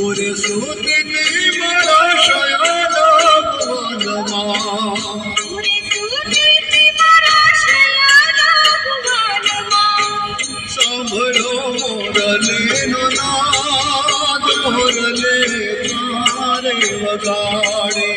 પૂરે સુધીની મારો શયાનો ભુવનમાં સાંભળો મોરલીનો નાદ મોરલે તારે વગાડે